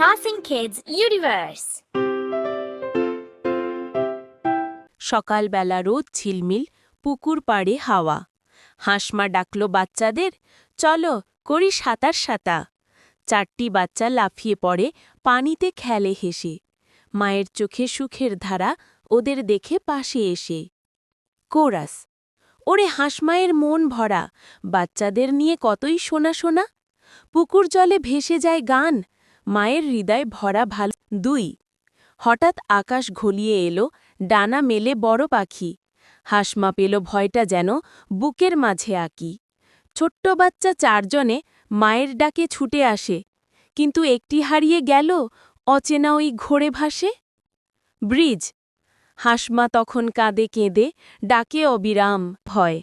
Tossing Kids Universe. সকালবেলা রোদ ঝিলমিল, পুকুর পাড়ে হাওয়া। হাঁসমা ডাকল বাচ্চাদের, চলো করি সাঁতার সাঁতা। চারটি বাচ্চা লাফিয়ে পড়ে পানিতে খেলে হেসে। মায়ের চোখে সুখের ধারা ওদের দেখে পাশে এসে। কোরাস, ওরে হাঁসমায়ের মন ভরা, বাচ্চাদের নিয়ে কতই শোনা শোনা। পুকুর জলে ভেসে যায় গান মায়ের হৃদয় ভরা ভালো। দুই, হঠাৎ আকাশ ঘলিয়ে এলো, ডানা মেলে বড় পাখি। হাসমা পেল ভয়টা যেন বুকের মাঝে আঁকি। ছোট্ট বাচ্চা চারজনে মায়ের ডাকে ছুটে আসে, কিন্তু একটি হারিয়ে গেল, অচেনা ওই ঘোরে ভাসে। ব্রিজ হাসমা তখন কাঁদে কেঁদে, ডাকে অবিরাম ভয়।